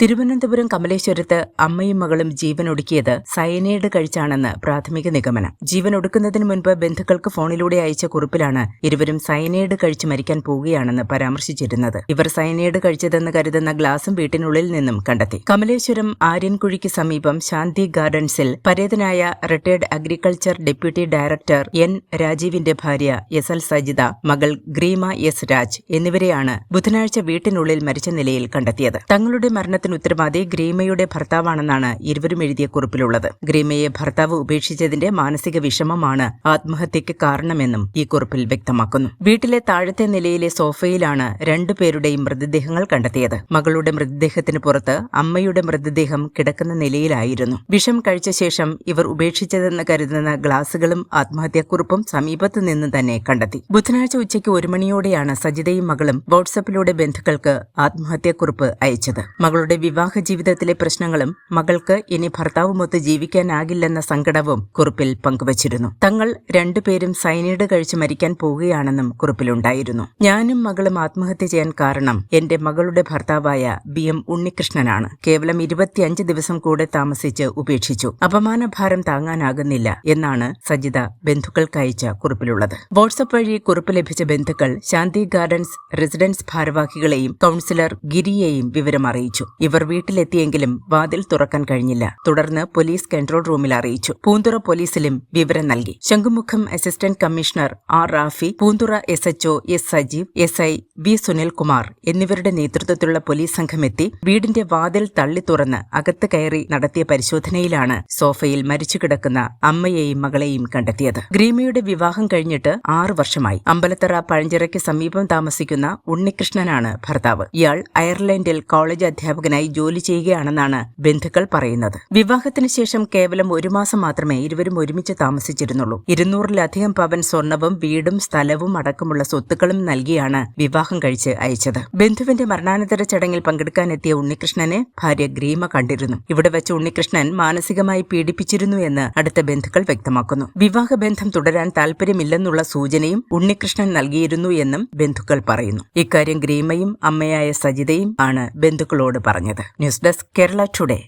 തിരുവനന്തപുരം കമലേശ്വരത്ത് അമ്മയും മകളും ജീവൻ ഒടുക്കിയത് സയനൈഡ് കഴിച്ചാണെന്ന് പ്രാഥമിക നിഗമനം. ജീവനൊടുക്കുന്നതിന് മുൻപ് ബന്ധുക്കൾക്ക് ഫോണിലൂടെ അയച്ച കുറിപ്പിലാണ് ഇരുവരും സയനൈഡ് കഴിച്ച് മരിക്കാൻ പോവുകയാണെന്ന് പരാമർശിച്ചിരുന്നത്. ഇവർ സയനൈഡ് കഴിച്ചതെന്ന് കരുതുന്ന ഗ്ലാസും വീട്ടിനുള്ളിൽ നിന്നും കണ്ടെത്തി. കമലേശ്വരം ആര്യൻകുഴിക്ക് സമീപം ശാന്തി ഗാർഡൻസിൽ പരേതനായ retired agriculture deputy director N രാജീവിന്റെ ഭാര്യ എസ് എൽ സജിത മകൾ ഗ്രീമ എസ് രാജ് എന്നിവരെയാണ് ബുധനാഴ്ച വീട്ടിനുള്ളിൽ മരിച്ച നിലയിൽ കണ്ടെത്തിയത്. തങ്ങളുടെ മരണത്തിന് ഉത്തരവാദി ഗ്രീമയുടെ ഭർത്താവാണെന്നാണ് ഇരുവരും എഴുതിയ കുറിപ്പിലുള്ളത്. ഗ്രീമയെ ഭർത്താവ് ഉപേക്ഷിച്ചതിന്റെ മാനസിക വിഷമമാണ് ആത്മഹത്യയ്ക്ക് കാരണമെന്നും ഈ കുറിപ്പിൽ വ്യക്തമാക്കുന്നു. വീട്ടിലെ താഴത്തെ നിലയിലെ സോഫയിലാണ് രണ്ടുപേരുടെയും മൃതദേഹങ്ങൾ കണ്ടെത്തിയത്. മകളുടെ മൃതദേഹത്തിന് പുറത്ത് അമ്മയുടെ മൃതദേഹം കിടക്കുന്ന നിലയിലായിരുന്നു. വിഷം കഴിച്ച ശേഷം ഇവർ ഉപേക്ഷിച്ചതെന്ന് കരുതുന്ന ഗ്ലാസുകളും ആത്മഹത്യാക്കുറിപ്പും സമീപത്ത് നിന്ന് തന്നെ കണ്ടെത്തി. ബുധനാഴ്ച ഉച്ചയ്ക്ക് ഒരു മണിയോടെയാണ് സജിതയും മകളും വാട്സപ്പിലൂടെ ബന്ധുക്കൾക്ക് ആത്മഹത്യാക്കുറിപ്പ് അയച്ചത്. മകളുടെ വിവാഹ ജീവിതത്തിലെ പ്രശ്നങ്ങളും മകൾക്ക് ഇനി ഭർത്താവുമൊത്ത് ജീവിക്കാനാകില്ലെന്ന സങ്കടവും കുറിപ്പിൽ പങ്കുവച്ചിരുന്നു. തങ്ങൾ രണ്ടുപേരും സൈനൈഡ് കഴിച്ച് മരിക്കാൻ പോവുകയാണെന്നും കുറിപ്പിലുണ്ടായിരുന്നു. ഞാനും മകളും ആത്മഹത്യ ചെയ്യാൻ കാരണം എന്റെ മകളുടെ ഭർത്താവായ ബി എം ഉണ്ണികൃഷ്ണനാണ്. കേവലം ഇരുപത്തിയഞ്ച് ദിവസം കൂടെ താമസിച്ച് ഉപേക്ഷിച്ചു. അപമാനഭാരം താങ്ങാനാകുന്നില്ല എന്നാണ് സജിത ബന്ധുക്കൾക്കയച്ച കുറിപ്പിലുള്ളത്. വാട്സപ്പ് വഴി കുറിപ്പ് ലഭിച്ച ബന്ധുക്കൾ ശാന്തി ഗാർഡൻസ് റെസിഡൻസ് ഭാരവാഹികളെയും കൌൺസിലർ ഗിരിയെയും വിവരം അറിയിച്ചു ഇവർ വീട്ടിലെത്തിയെങ്കിലും വാതിൽ തുറക്കാൻ കഴിഞ്ഞില്ല. തുടർന്ന് പോലീസ് കൺട്രോൾ റൂമിൽ അറിയിച്ചു. പൂന്തുറ പോലീസിലും വിവരം നൽകി. Shanghumukham assistant commissioner R Rafi Poonthura S HO S Sajeev S I V Sunilkumar എന്നിവരുടെ നേതൃത്വത്തിലുള്ള പോലീസ് സംഘമെത്തി വീടിന്റെ വാതിൽ തള്ളി തുറന്ന് അകത്ത് കയറി നടത്തിയ പരിശോധനയിലാണ് സോഫയിൽ മരിച്ചു കിടക്കുന്ന അമ്മയെയും മകളെയും കണ്ടെത്തിയത്. ഗ്രീമയുടെ വിവാഹം കഴിഞ്ഞിട്ട് ആറു വർഷമായി. അമ്പലത്തറ പഴഞ്ചിറയ്ക്ക് സമീപം താമസിക്കുന്ന ഉണ്ണികൃഷ്ണനാണ് ഭർത്താവ്. ഇയാൾ അയർലൻഡിൽ കോളേജ് അധ്യാപകനായി ജോലി ചെയ്യുകയാണെന്നാണ് ബന്ധുക്കൾ പറയുന്നത്. വിവാഹത്തിന് ശേഷം കേവലം ഒരു മാസം മാത്രമേ ഇരുവരും ഒരുമിച്ച് താമസിച്ചിരുന്നുള്ളൂ. ഇരുന്നൂറിലധികം പവൻ സ്വർണവും വീടും സ്ഥലവും അടക്കമുള്ള സ്വത്തുക്കളും നൽകിയാണ് വിവാഹം കഴിച്ച് അയച്ചത്. ബന്ധുവിന്റെ മരണാനന്തര ചടങ്ങിൽ പങ്കെടുക്കാനെത്തിയ ഉണ്ണികൃഷ്ണനെ ഭാര്യ ഗ്രീമ കണ്ടിരുന്നു. ഇവിടെ വെച്ച് ഉണ്ണികൃഷ്ണൻ മാനസികമായി പീഡിപ്പിച്ചിരുന്നു എന്ന് അടുത്ത ബന്ധുക്കൾ വ്യക്തമാക്കുന്നു. വിവാഹബന്ധം തുടരാൻ താൽപര്യമില്ലെന്നുള്ള സൂചനയും ഉണ്ണികൃഷ്ണൻ നൽകിയിരുന്നു എന്നും ബന്ധുക്കൾ പറയുന്നു. ഇക്കാര്യം ഗ്രീമയും അമ്മയായ സജിതയും ആണ് ബന്ധുക്കളോട് പറഞ്ഞത്. News desk Kerala today.